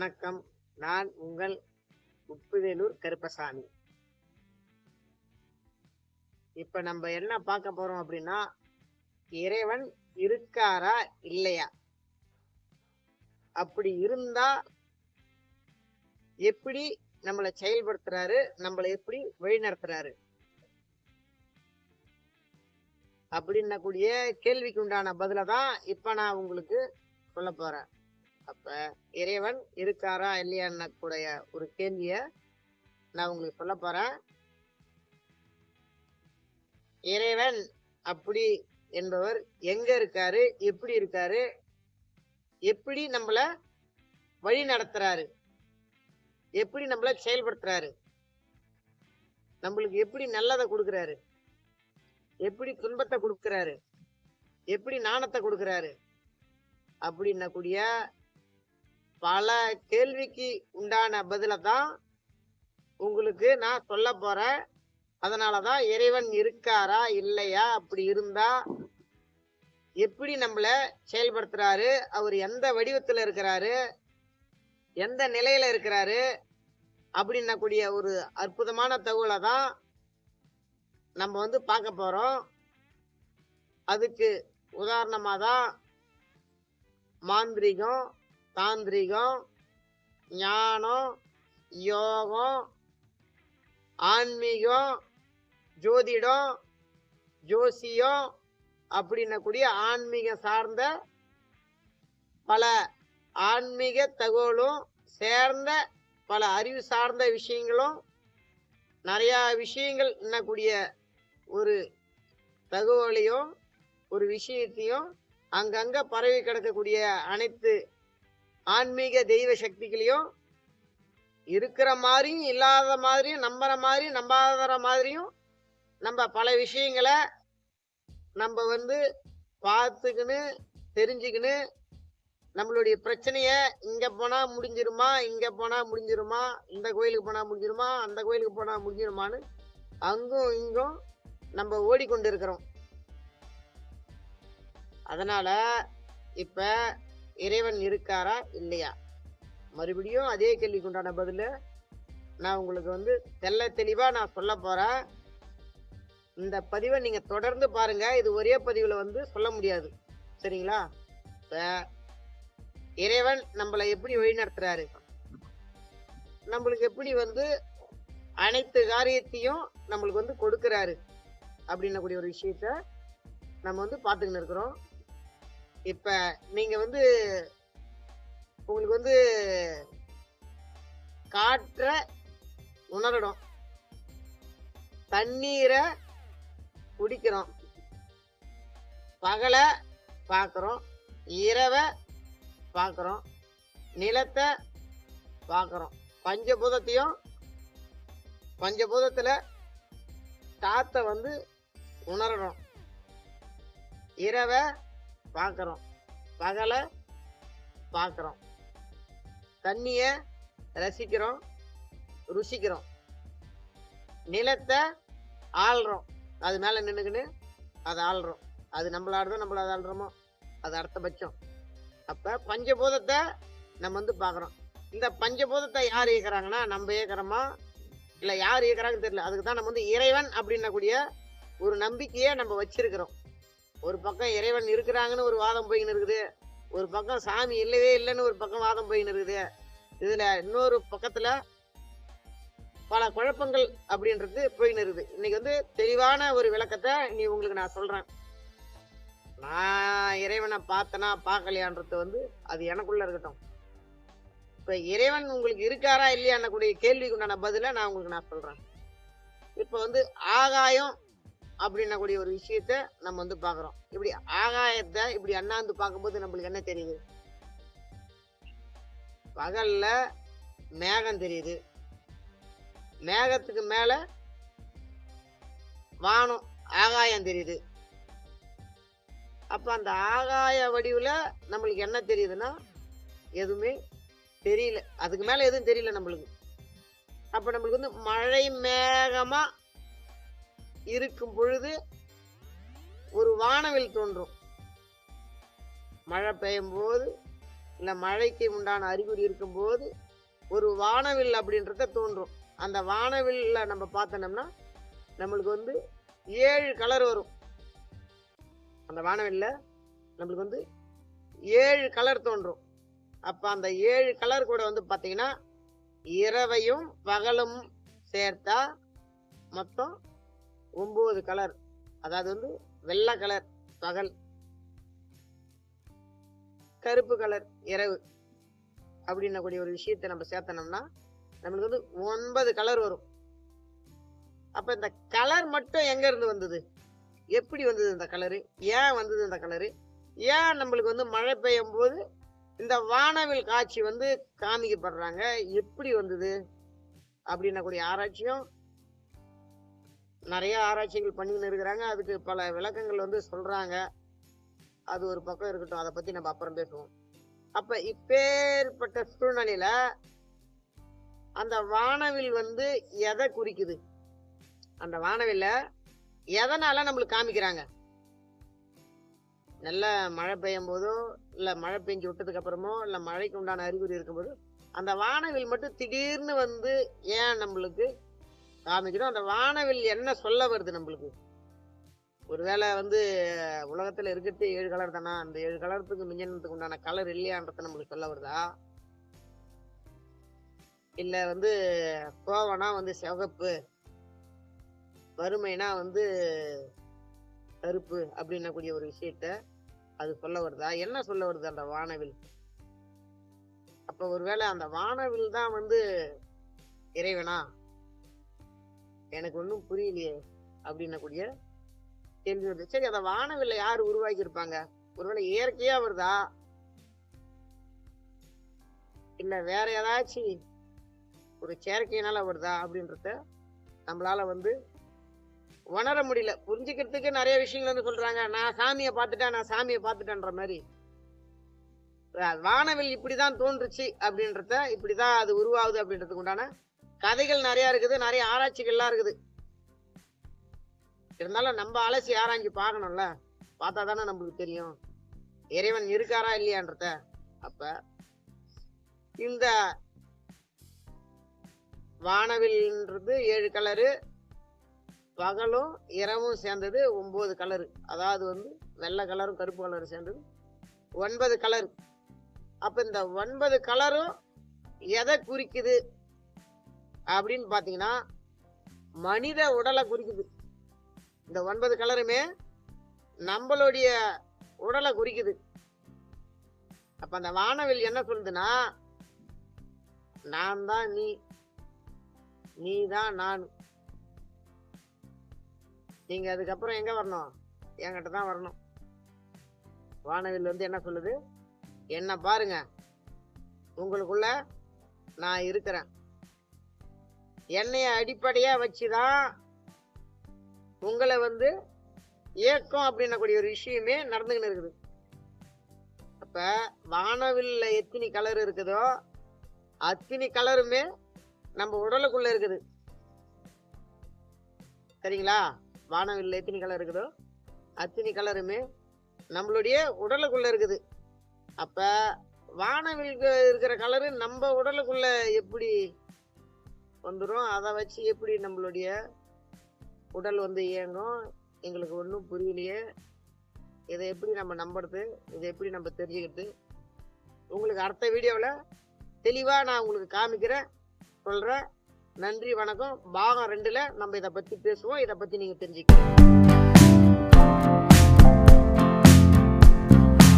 வணக்கம். நான் உங்கள் உப்புவேலூர் கருப்பசாமி. இப்ப நம்ம என்ன பார்க்க போறோம் அப்படின்னா இறைவன் இருக்காரா இல்லையா? அப்படி இருந்தா எப்படி நம்மளை செயல்படுத்துறாரு? நம்மளை எப்படி வழிநடத்துறாரு? அப்படின்னக்கூடிய கேள்விக்கு உண்டான பதில தான் இப்ப நான் உங்களுக்கு சொல்ல போறேன். அப்ப இறைவன் இருக்காரா இல்லையான்னு கூடிய ஒரு கேள்விய நான் உங்களுக்கு சொல்ல போறேன். இறைவன் அப்படி என்பவர் எங்க இருக்காரு? எப்படி இருக்காரு? எப்படி நம்மள வழி நடத்துறாரு? எப்படி நம்மள செயல்படுத்துறாரு? நம்மளுக்கு எப்படி நல்லதை கொடுக்குறாரு? எப்படி துன்பத்தை கொடுக்குறாரு? எப்படி நாணத்தை கொடுக்குறாரு? அப்படின்னக்கூடிய பல கேள்விக்கு உண்டான பதிலை தான் உங்களுக்கு நான் சொல்ல அதனால் தான் இறைவன் இருக்காரா இல்லையா அப்படி இருந்தா எப்படி நம்மளை செயல்படுத்துறாரு அவர் எந்த வடிவத்தில் இருக்கிறாரு எந்த நிலையில இருக்கிறாரு அப்படின்னக்கூடிய ஒரு அற்புதமான தகவலை தான் நம்ம வந்து பார்க்க போகிறோம் அதுக்கு உதாரணமாக தான் மாந்திரிகம் தாந்திரிகம் ஞானம் யோகம் ஆன்மீகம் ஜோதிடம் ஜோசியம் அப்படின்னக்கூடிய ஆன்மீகம் சார்ந்த பல ஆன்மீக தகவலும் சேர்ந்த பல அறிவு சார்ந்த விஷயங்களும் நிறையா விஷயங்கள் என்னக்கூடிய ஒரு தகவலையும் ஒரு விஷயத்தையும் அங்கங்கே பரவி கிடக்கக்கூடிய அனைத்து ஆன்மீக தெய்வ சக்திகளையும் இருக்கிற மாதிரியும் இல்லாத மாதிரியும் நம்புற மாதிரியும் நம்பாத மாதிரியும் நம்ம பல விஷயங்களை நம்ம வந்து பார்த்துக்கின்னு தெரிஞ்சுக்கின்னு நம்மளுடைய பிரச்சனையை இங்கே போனால் முடிஞ்சிருமா இங்கே போனால் முடிஞ்சிருமா இந்த கோயிலுக்கு போனால் முடிஞ்சிருமா அந்த கோயிலுக்கு போனால் முடிஞ்சிருமான்னு அங்கும் இங்கும் நம்ம ஓடிக்கொண்டு இருக்கிறோம் அதனால் இப்போ இறைவன் இருக்காரா? இல்லையா? மறுபடியும் அதே கேள்விக்கு உண்டான பதில் நான் உங்களுக்கு வந்து தெல்ல தெளிவாக நான் சொல்ல போகிறேன் இந்த பதிவை நீங்கள் தொடர்ந்து பாருங்கள் இது ஒரே பதிவில் வந்து சொல்ல முடியாது. சரிங்களா? இப்போ இறைவன் நம்மளை எப்படி வழிநடத்துறாரு? நம்மளுக்கு எப்படி வந்து அனைத்து காரியத்தையும் நம்மளுக்கு வந்து கொடுக்குறாரு? அப்படின்னக்கூடிய ஒரு விஷயத்த நம்ம வந்து பார்த்துக்கின்னு இருக்கிறோம். இப்ப நீங்க வந்து உங்களுக்கு வந்து காற்ற உணரணும். தண்ணீரை குடிக்கிறோம் பகலை பார்க்குறோம் இரவை பார்க்குறோம் நிலத்தை பார்க்குறோம் பஞ்சபூதத்தையும் பஞ்சபூதத்தில் காற்றை வந்து உணரணும். இரவை பார்க்குறோம் பகலை பார்க்குறோம் தண்ணியை ரசிக்கிறோம் ருசிக்கிறோம். நிலத்தை ஆள்றோம். அது மேலே நின்றுக்கின்னு அதை ஆள்றோம். அது நம்மளாடுதோ நம்மள அதை ஆள்றோமோ? அது அடுத்தபட்சம் அப்போ பஞ்சபூதத்தை நம்ம வந்து பார்க்குறோம் இந்த பஞ்சபூதத்தை யார் இயக்குறாங்கன்னா நம்ம இயக்கிறோமா? இல்லை யார் இயக்குறாங்கன்னு தெரியல. அதுக்கு தான் நம்ம வந்து இறைவன் அப்படின்னக்கூடிய ஒரு நம்பிக்கையை நம்ம வச்சிருக்கிறோம். ஒரு பக்கம் இறைவன் இருக்கிறாங்கன்னு ஒரு வாதம் போயின்னு இருக்குது. ஒரு பக்கம் சாமி இல்லவே இல்லைன்னு ஒரு பக்கம் வாதம் போயின்னு இருக்குது. இதில் இன்னொரு பக்கத்தில் பல குழப்பங்கள் அப்படின்றது போயின்னு இருக்குது. இன்னைக்கு வந்து தெளிவான ஒரு விளக்கத்தை நீ உங்களுக்கு நான் சொல்கிறேன் நான் இறைவனை பார்த்தனா பார்க்கலையான்றது வந்து அது எனக்குள்ளே இருக்கட்டும். இப்போ இறைவன் உங்களுக்கு இருக்காரா இல்லையான்னக்கூடிய கேள்விக்கு உண்டான பதிலை நான் உங்களுக்கு நான் சொல்கிறேன் இப்போ வந்து ஆகாயம் அப்படின்னக்கூடிய ஒரு விஷயத்த நம்ம வந்து பார்க்குறோம். இப்படி ஆகாயத்தை இப்படி அண்ணாந்து பார்க்கும்போது நம்மளுக்கு என்ன தெரியுது? பகல்ல மேகம் தெரியுது. மேகத்துக்கு மேல வானம் ஆகாயம் தெரியுது. அப்ப அந்த ஆகாய வடிவுல நம்மளுக்கு என்ன தெரியுதுன்னா எதுவுமே தெரியல. அதுக்கு மேல எதுவும் தெரியல நம்மளுக்கு. அப்ப நம்மளுக்கு வந்து மழை மேகமா இருக்கும் பொழுது ஒரு வானவில் தோன்றும். மழை பெய்யும் போது இல்லை மழைக்கு உண்டான அறிகுறி இருக்கும்போது ஒரு வானவில் அப்படின்றத தோன்றும். அந்த வானவில்ல நம்ம பார்த்தோம்னா நம்மளுக்கு வந்து ஏழு கலர் வரும். அந்த வானவில்ல நம்மளுக்கு வந்து ஏழு கலர் தோன்றும். அப்போ அந்த ஏழு கலர் கூட வந்து பார்த்தீங்கன்னா இரவையும் பகலும் சேர்த்தா மொத்தம் ஒம்பது கலர் அதாவது வந்து வெள்ளை கலர் பகல். கருப்பு கலர் இரவு. அப்படின்னக்கூடிய ஒரு விஷயத்தை நம்ம சேர்த்தனோம்னா நம்மளுக்கு வந்து ஒன்பது கலர் வரும். அப்ப இந்த கலர் மட்டும் எங்க இருந்து வந்தது? எப்படி வந்தது இந்த கலரு ஏன் வந்தது இந்த கலரு ஏன் நம்மளுக்கு வந்து மழை பெய்யும் போது இந்த வானவில் காட்சி வந்து காமிக்கப்படுறாங்க? எப்படி வந்தது? அப்படின்னக்கூடிய ஆராய்ச்சியும் நிறைய ஆராய்ச்சிகள் பண்ணிக்கின்னு இருக்கிறாங்க. அதுக்கு பல விளக்கங்கள் வந்து சொல்றாங்க. அது ஒரு பக்கம் இருக்கட்டும். அதை பத்தி நம்ம அப்புறம் பேசுவோம். அப்ப இப்பேற்பட்ட சூழ்நிலையில அந்த வானவில் வந்து எதை குறிக்குது? அந்த வானவில எதனால நம்மளுக்கு காமிக்கிறாங்க? நல்ல மழை பெய்யும் போதோ இல்ல மழை பெஞ்சு விட்டதுக்கு அப்புறமோ இல்ல மழைக்கு உண்டான அறிகுறி இருக்கும்போது அந்த வானவில் மட்டும் திடீர்னு வந்து ஏன் நம்மளுக்கு காமிக்கணும். அந்த வானவில் என்ன சொல்ல வருது நம்மளுக்கு? ஒருவேளை வந்து உலகத்தில் இருக்கிறது ஏழு கலர் தானா? அந்த ஏழு கலரத்துக்கு மிஞ்சினத்துக்கு உண்டான கலர் இல்லையான்றத நம்மளுக்கு சொல்ல வருதா? இல்லை வந்து கோவனா வந்து சிவப்பு வறுமைனா வந்து கருப்பு அப்படின்னக்கூடிய ஒரு விஷயத்த அது சொல்ல வருதா? என்ன சொல்ல வருது அந்த வானவில்? அப்போ ஒருவேளை அந்த வானவில் தான் வந்து இறைவனா? எனக்கு ஒன்றும் புரியலையே அப்படின்னக்கூடிய கேள்வி வருது. சரி அதை வானவில்லை யார் உருவாக்கி இருப்பாங்க ஒருவேளை இயற்கையா வருதா? இல்ல வேற ஏதாச்சும் ஒரு செயற்கையினால வருதா அப்படின்றத நம்மளால வந்து உணர முடியல. புரிஞ்சுக்கிறதுக்கு நிறைய விஷயங்கள் வந்து சொல்றாங்க. நான் சாமியை பார்த்துட்டேன் நான் சாமியை பார்த்துட்டேன்ற மாதிரி. வானவில் இப்படிதான் தோன்றுச்சு அப்படின்றத இப்படிதான் அது உருவாகுது அப்படின்றதுக்கு உண்டான கதைகள் நிறைய இருக்குது நிறைய ஆராய்ச்சிகள்லாம் இருக்குது. இருந்தாலும் நம்ம அலசி ஆராய்ஞ்சு பார்க்கணும்ல. பார்த்தா தானே நம்மளுக்கு தெரியும். இறைவன் இருக்காரா இல்லையான்றத. அப்ப இந்த வானவில்ன்றது ஏழு கலரு பகலும் இரவும் சேர்ந்தது ஒன்பது கலரு. அதாவது வந்து வெள்ளை கலரும் கருப்பு கலரும் சேர்ந்தது ஒன்பது கலர். அப்ப இந்த ஒன்பது கலரும் எதை குறிக்குது? அப்படின்னு பார்த்தீங்கன்னா மனித உடலை குறிக்குது. இந்த ஒன்பது கலருமே நம்மளுடைய உடலை குறிக்குது. அப்ப அந்த வானவில் என்ன சொல்லுதுன்னா நான் தான் நீ. நீ தான் நான். நீங்க அதுக்கப்புறம் எங்க வரணும்? என்கிட்ட தான் வரணும். வானவில் வந்து என்ன சொல்லுது? என்ன பாருங்க. உங்களுக்குள்ள நான் இருக்கிறேன். என்னைய வச்சு தான் உங்களை வந்து இயக்கம் அப்படின்னக்கூடிய ஒரு விஷயமே நடந்துக்கின்னு இருக்குது. அப்போ வானவில்ல எத்தனை கலர் இருக்குதோ அத்தனை கலருமே நம்ம உடலுக்குள்ள இருக்குது. சரிங்களா? வானவில்ல எத்தனை கலர் இருக்குதோ அத்தனை கலருமே நம்மளுடைய உடலுக்குள்ள இருக்குது. அப்ப வானவில் இருக்கிற கலரு நம்ம உடலுக்குள்ள எப்படி வந்துடும் அதை வச்சு எப்படி நம்மளுடைய உடல் வந்து இயங்கும்? எங்களுக்கு ஒன்றும் புரியலையே. இதை எப்படி நம்ம நம்புறது? இதை எப்படி நம்ம தெரிஞ்சுக்கிறது? உங்களுக்கு அடுத்த வீடியோவில் தெளிவாக நான் உங்களுக்கு காமிக்கிறேன் சொல்கிறேன் நன்றி வணக்கம். பாகம் ரெண்டில் நம்ம இதை பற்றி பேசுவோம். இதை பற்றி நீங்கள் தெரிஞ்சுக்கலாம்